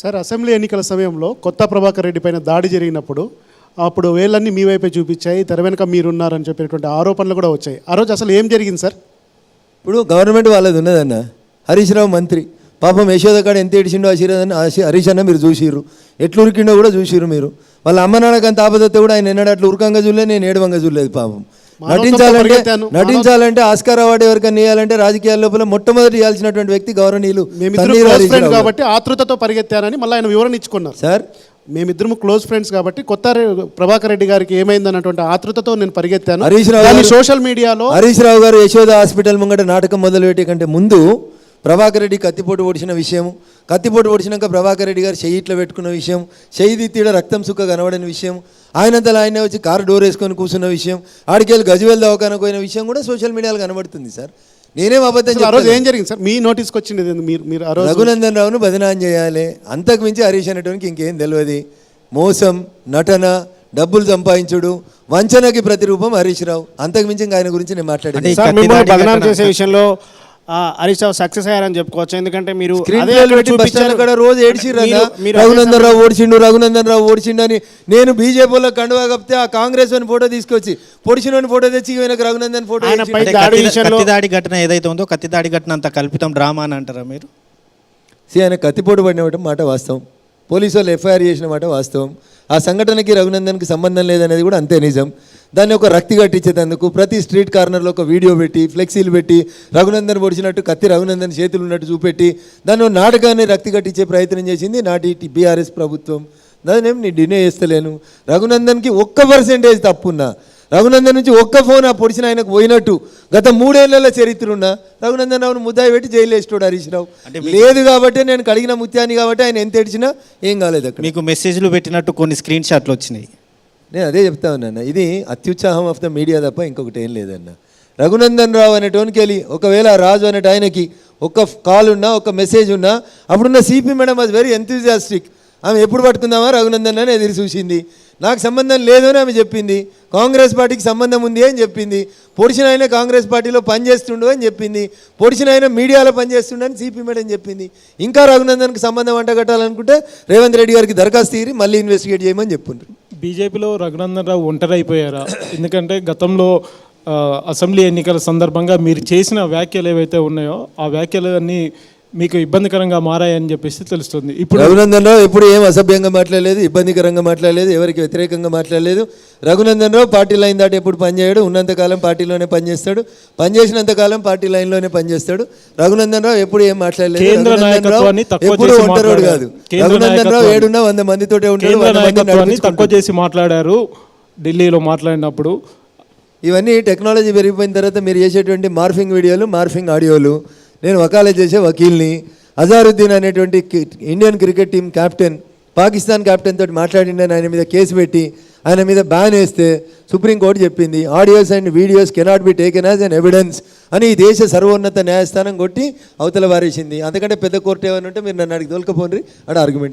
Sir assembly ఎన్నికల సమయంలో కొత్త ప్రభాకర్ రెడ్డి పైన దాడి జరిగినప్పుడు అప్పుడు వేళ్ళన్నీ మీ వైపే చూపించాయి తెర వెనుక మీరున్నారని చెప్పేటువంటి ఆరోపణలు కూడా వచ్చాయి. ఆ రోజు అసలు ఏం జరిగింది సార్? ఇప్పుడు గవర్నమెంట్ వాళ్ళది ఉన్నదన్న. హరీష్ రావు మంత్రి. పాపం యశోద కాడ ఎంత ఏడిచిండో ఆశీర్వాదం హరీష్ అన్న మీరు చూసిర్రు. ఎట్లు ఉరికిండో కూడా చూసిర్రు మీరు. వాళ్ళ అమ్మ నాన్నకంత అంత ఆపదత్తే కూడా ఆయన ఎన్నడూ అట్లా ఉరకంగా చూడలేదు నేను ఏడవంగా చూడలేదు పాపం. నటించాలంటే. నటించాలంటే ఆస్కార్ అవార్డు ఎవరికైనా ఇవ్వాలంటే రాజకీయాల లోపల మొట్టమొదటి ఇవ్వాల్సినటువంటి వ్యక్తి గౌరవనీయులు. కాబట్టి ఆతృతతో పరిగెత్తానని మళ్ళీ ఆయన వివరణ ఇచ్చుకున్నారు సార్ మేమిద్దరం క్లోజ్ ఫ్రెండ్స్ కాబట్టి కొత్త ప్రభాకర్ రెడ్డి గారికి ఏమైంది అన్నటువంటి ఆతృతతో నేను పరిగెత్తాను హరీష్ రావు సోషల్ మీడియాలో హరీష్ రావు గారు యశోద హాస్పిటల్ ముంగట నాటకం మొదలుపెట్టే కంటే ముందు ప్రభాకర్ రెడ్డి కత్తిపోటు పొడిచిన విషయం కత్తిపోటు పొడిచినాక ప్రభాకర్ రెడ్డి గారు చెయ్యి ఇట్లా పెట్టుకున్న విషయం చెయ్యి దిత్తిడ రక్తం సుక్క కనబడిన విషయం ఆయనంతలో ఆయనే వచ్చి కారు డోర్ వేసుకొని కూర్చున్న విషయం ఆడికెళ్ళి గజవేల్ దవాఖానకు పోయిన విషయం కూడా సోషల్ మీడియాలో కనబడుతుంది సార్. నేనేం అబద్ధం ఆ రోజు. ఏం జరిగింది సార్? మీ నోటీస్కి వచ్చింది మీరు మీరు రఘునందన్ రావును బదనాం చేయాలి. అంతకు మించి హరీష్ అనేటువంటి ఇంకేం తెలియదు. మోసం నటన డబ్బులు సంపాదించుడు వంచనకి ప్రతిరూపం హరీష్ రావు. అంతకు మించి ఇంకా ఆయన గురించి నేను మాట్లాడాను చేసే విషయంలో హరీష్ రావు సక్సెస్ అయ్యారని చెప్పుకోవచ్చు. ఎందుకంటే మీరు కాడ రోజు ఏడ్చిర్రు మీరు రఘునందన్ రావు ఓడిచిండు రఘునందన్ రావు ఓడిచిండు అని నేను బీజేపీలో కండువా కప్తే ఆ కాంగ్రెస్ అని ఫోటో తీసుకొచ్చి పొడిచిన ఫోటో తెచ్చి వెనక రఘునందన్ ఫోటో దాడి ఘటన ఏదైతే ఉందో కత్తి దాడి ఘటన అంత కల్పితం డ్రామా అని అంటారా మీరు? సి ఆయన కత్తిపోటు పడిన మాట వాస్తవం. పోలీసు వాళ్ళు ఎఫ్ఐఆర్ చేసిన మాట వాస్తవం. ఆ సంఘటనకి రఘునందన్కి సంబంధం లేదనేది కూడా అంతే నిజం. దాన్ని ఒక రక్తి కట్టించేటందుకు ప్రతి స్ట్రీట్ కార్నర్లో ఒక వీడియో పెట్టి ఫ్లెక్సీలు పెట్టి రఘునందన్ పొడిచినట్టు కత్తి రఘునందన్ చేతులు ఉన్నట్టు చూపెట్టి దాన్ని నాటకాన్ని రక్తి కట్టించే ప్రయత్నం చేసింది నాటి బీఆర్ఎస్ ప్రభుత్వం. దాన్నేం నేను డినే చేస్తలేను. రఘునందన్కి ఒక్క పర్సెంటేజ్ తప్పున్నా. రఘునందన్ నుంచి ఒక్క ఫోన్ ఆ పొడిచిన ఆయనకు పోయినట్టు. గత మూడేళ్ళలో చరిత్ర ఉన్న రఘునందన్ రావును ముద్దాయి పెట్టి జైలు వేస్తాడు హరీష్ రావు. లేదు కాబట్టి నేను కడిగిన ముత్యాన్ని కాబట్టి ఆయన ఎంత ఏడ్చినా ఏం కాలేదు అక్కడ. మీకు మెసేజ్లు పెట్టినట్టు కొన్ని స్క్రీన్ షాట్లు వచ్చినాయి. నేను అదే చెప్తా ఉన్నాను. ఇది అత్యుత్సాహం ఆఫ్ ద మీడియా తప్ప ఇంకొకటి ఏం లేదన్న. రఘునందన్ రావు అనేటోనికి వెళ్ళి ఒకవేళ రాజు అనేట ఆయనకి ఒక కాల్ ఉన్నా ఒక మెసేజ్ ఉన్నా అప్పుడున్న CP madam was very enthusiastic ఆమె ఎప్పుడు పట్టుకుందామా రఘునందన్ అని ఎదురు చూసింది. నాకు సంబంధం లేదు అని ఆమె చెప్పింది. కాంగ్రెస్ పార్టీకి సంబంధం ఉంది అని చెప్పింది. పొడిచిన ఆయన కాంగ్రెస్ పార్టీలో పనిచేస్తుండు అని చెప్పింది. పొడిచిన ఆయన మీడియాలో పనిచేస్తుండు అని సిపి మేడం చెప్పింది. ఇంకా రఘునందన్కి సంబంధం అంటగట్టాలనుకుంటే రేవంత్ రెడ్డి గారికి దరఖాస్తు తీరి మళ్ళీ ఇన్వెస్టిగేట్ చేయమని చెప్పుండ్రు. బీజేపీలో రఘునందన్ రావు ఒంటరైపోయారా? అయిపోయారా ఎందుకంటే గతంలో అసెంబ్లీ ఎన్నికల సందర్భంగా మీరు చేసిన వ్యాఖ్యలు ఏవైతే ఉన్నాయో ఆ వ్యాఖ్యలు అన్నీ మీకు ఇబ్బందికరంగా మారాయని చెప్పేసి తెలుస్తుంది. ఇప్పుడు రఘునందన్ రావు ఎప్పుడు ఏం అసభ్యంగా మాట్లాడలేదు ఇబ్బందికరంగా మాట్లాడలేదు ఎవరికి వ్యతిరేకంగా మాట్లాడలేదు. రఘునందన్ రావు పార్టీ లైన్ దాటి ఎప్పుడు పనిచేయడు ఉన్నంతకాలం పార్టీలోనే పనిచేస్తాడు పనిచేసినంతకాలం పార్టీ లైన్లోనే పనిచేస్తాడు. రఘునందన్ రావు ఎప్పుడు ఏం మాట్లాడలేదు రఘునందన్ రావు ఎప్పుడు ఒంటరోడు. కాదు. రఘునందన్ రావు ఏడున్నా వంద మందితోటే ఉంటాడు నాయకత్వాన్ని తక్కువ. చేసి మాట్లాడారు. ఢిల్లీలో మాట్లాడినప్పుడు ఇవన్నీ టెక్నాలజీ పెరిగిపోయిన తర్వాత మీరు చేసేటువంటి మార్ఫింగ్ వీడియోలు మార్ఫింగ్ ఆడియోలు నేను వకాలే చేసే వకీల్ని. అజారుద్దీన్ అనేటువంటి Indian cricket team captain Pakistan captain తోటి మాట్లాడిండని ఆయన మీద కేసు పెట్టి ఆయన మీద బ్యాన్ వేస్తే సుప్రీంకోర్టు చెప్పింది audios and videos cannot be taken as an evidence అని ఈ దేశ సర్వోన్నత న్యాయస్థానం కొట్టి అవతల వారేసింది. అంతకంటే పెద్ద కోర్టు ఏమైనా ఉంటే మీరు నన్ను అడిగి తోలుకపోండి అని ఆర్గ్యుమెంట్